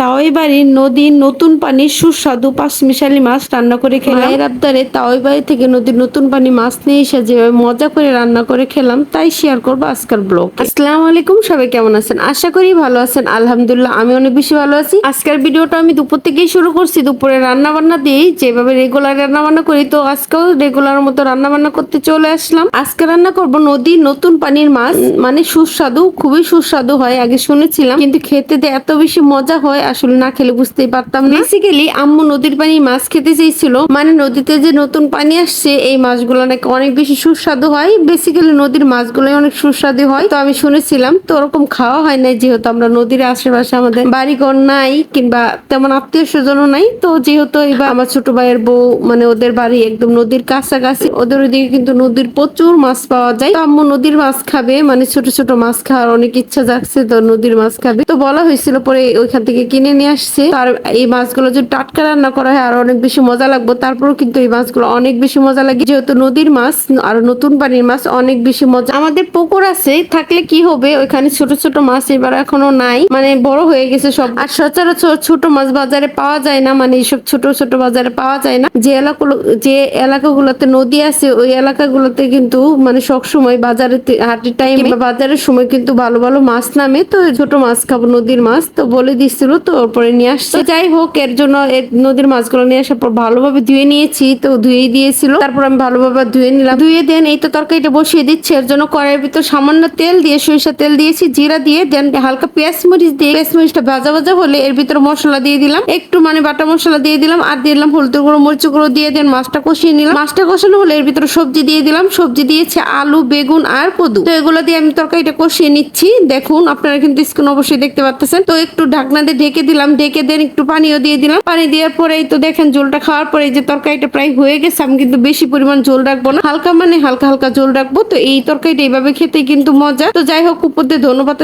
তাওই বাড়ির নদীর নতুন পানির সুস্বাদু পাঁচমিশালি মাছ রান্না করে খেলাম। মায়ের আবদারে তাওই বাড়ি থেকে নদীর নতুন পানি মাছ নিয়ে এসে যেভাবে মজা করে রান্না করে খেলাম তাই শেয়ার করব আজকের ব্লগ আসসালামু আলাইকুম সবাই কেমন আছেন? আশা করি ভালো আছেন। আলহামদুলিল্লাহ আমি অনেক বেশি ভালো আছি। আজকের ভিডিওটা আমি দুপুর থেকেই শুরু করছি। দুপুরে রান্না বান্না দিয়েই যেভাবে রেগুলার রান্না বান্না করি তো আজকেও রেগুলার মতো রান্না বান্না করতে চলে আসলাম। আজকে রান্না করব নদীর নতুন পানির মাছ। মানে সুস্বাদু খুবই সুস্বাদু হয় আগে শুনেছিলাম। কিন্তু খেতে এত বেশি মজা হয় আসলে না খেলে বুঝতেই পারতাম না। বেসিক্যালি আম্মু নদীর পানি মাছ খেতে চেয়েছিল মানে নদীতে যে নতুন পানি আসছে, এই মাছগুলো নাকি অনেক বেশি সুস্বাদু হয়। বেসিক্যালি নদীর মাছগুলো অনেক সুস্বাদু হয়। তো আমি শুনেছিলাম, তো ওরকম খাওয়া হয় না যেহেতু আমরা নদীর আশেপাশে আমাদের বাড়িঘর নাই, কিংবা তেমন আত্মীয় স্বজনও নাই। তো যেহেতু এবার আমার ছোট ভাইয়ের বউ মানে ওদের বাড়ি একদম নদীর কাছাকাছি, ওদের ওদিকে কিন্তু নদীর প্রচুর মাছ পাওয়া যায়। তো আম্মু নদীর মাছ খাবে মানে ছোট ছোট মাছ খাওয়ার অনেক ইচ্ছা যাচ্ছে তো নদীর মাছ খাবে। তো বলা হয়েছিল পরে ওইখান থেকে কিনে নিয়ে আসছে। তার এই মাছগুলো যদি টাটকা রান্না করা হয়, আর অনেক বেশি মজা লাগবে। তারপরেও কিন্তু এই মাছগুলো অনেক বেশি মজা লাগে। যেহেতু নদীর মাছ আর নতুন পানির মাছ, অনেক বেশি মজা। আমাদের পুকুর আছে, থাকলে কি হবে? ওইখানে ছোট ছোট মাছ এবার এখনও নাই। মানে বড় হয়ে গেছে সব। আর সচরাচর ছোট মাছ বাজারে পাওয়া যায় না। মানে এইসব ছোট ছোট বাজারে পাওয়া যায় না। যে এলাকাগুলো, যে এলাকাগুলোতে নদী আছে, ওই এলাকাগুলোতে কিন্তু মানে সব সময় বাজারে হাটের টাইম বাজারের সময় কিন্তু ভালো ভালো মাছ নামে। তো ছোট মাছ খাব, নদীর মাছ। তো বলে দিচ্ছিল তো ওরপরে নিয়ে আসছে। যাই হোক, এর জন্য নদীর মাছগুলো নিয়ে আসার পর ভালোভাবে ধুয়ে নিয়েছি, তো ধুয়ে দিয়েছিল। তারপর আমি ভালোভাবে ধুয়ে নিলাম। ধুয়ে দেন, এই তো তরকারিটা বসিয়ে দিচ্ছি। এর জন্য কড়াইয়ের ভিতর সামান্য তেল দিয়ে সরিষা তেল দিয়েছি, জিরা দিয়ে, দেন হালকা পেঁয়াজ মরিচ দিয়ে, পেঁয়াজ মরিচটা ভাজা ভাজা হলে এর ভিতরে মশলা দিয়ে দিলাম। একটু মানে বাটা মশলা দিয়ে দিলাম, আর দিলাম হলুদ গুঁড়ো, মরিচ গুঁড়ো দিয়ে দেন মাছটা কষিয়ে নিলাম। মাছটা কষানো হলে এর ভিতরে সবজি দিয়ে দিলাম। সবজি দিয়েছে আলু, বেগুন আর কদু। তো এগুলো দিয়ে আমি তরকারিটা কষিয়ে নিচ্ছি। দেখুন, আপনারা কিন্তু স্কুল অবশ্যই দেখতে পাচ্ছেন তো একটু ঢাকনা দিয়ে ঢেকে দিলাম, ঢেকে দেন, একটু পানিও দিয়ে দিলাম। পানি দেওয়ার পরে এই তো দেখেন ঝোলটা খাওয়ার পরে যে তরকারিটা প্রায় হয়ে গেছে, আমি কিন্তু বেশি পরিমাণ ঝোল রাখব না। হালকা মানে হালকা হালকা ঝোল রাখব, তো এই তরকারিটা এইভাবে খেতে কিন্তু মজা। তো যাই হোক, উপর দিয়ে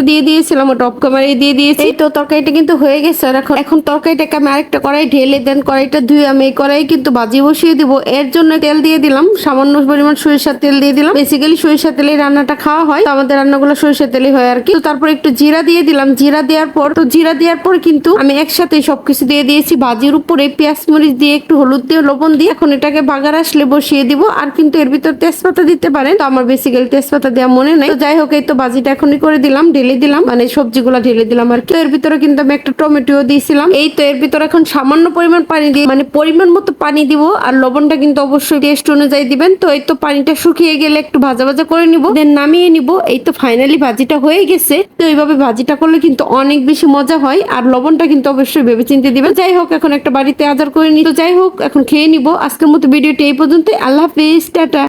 দিয়ে দিয়েছিলাম, ওটা অফ দিয়ে দিয়েছি। তো তরকারিটা কিন্তু হয়ে গেছে, আর এখন এখন তরকারিটাকে আমি আরেকটা কড়াই ঢেলে দেন, কড়াইটা ধুয়ে আমি এই কড়াই কিন্তু বাজি বসিয়ে দিব। এর জন্য তেল দিয়ে দিলাম, সামান্য পরিমাণ সরিষার তেল দিয়ে দিলাম। বেসিক্যালি সরিষার তেলে রান্নাটা খাওয়া হয়, তো আমাদের রান্নাগুলো সরিষার তেলে হয় আর কি। তো তারপর একটু জিরা দিয়ে দিলাম, জিরা দেওয়ার পর তো জিরা দেওয়ার পর কিন্তু আমি একসাথে সবকিছু দিয়ে দিয়েছি। ভাজির উপরে পেঁয়াজ মরিচ দিয়ে, একটু হলুদ দিয়ে, লবণ দিয়ে এখন এটাকে বাগার আসলে বসিয়ে দিব। আর কিন্তু এর ভিতর তেজপাতা দিতে পারেন। তো আমার বেসিক্যালি তেজপাতা দেওয়া মনে নাই। তো যাই হোক, এই তো ভাজিটা এখনই করে দিলাম, ঢেলে দিলাম। মানে সবজিগুলো ঢেলে দিলাম আর কি। এর ভিতরে কিন্তু আমি একটা টমেটো দিয়েছিলাম। এই তো এর ভিতরে এখন সামান্য পরিমাণ পানি দিয়ে মানে পরিমাণ মতো পানি দিব। আর লবণটা কিন্তু অবশ্যই টেস্ট অনুযায়ী দিবেন। তো এই তো পানিটা শুকিয়ে গেলে একটু ভাজা ভাজা করে নিব। দেন নামিয়ে নিব। এই তো ফাইনালি ভাজিটা হয়ে গেছে। তো এইভাবে ভাজিটা করলে কিন্তু অনেক বেশি মজা হয়। আর লবণটা কিন্তু অবশ্যই ভেবে চিনতে দিবেন। যাই হোক, এখন একটা বাড়িতে আদার করে নি। তো যাই হোক, এখন খেয়ে নিব। আজকের মতো ভিডিওটি এই পর্যন্ত আল্লাহ হাফিজ, টাটা।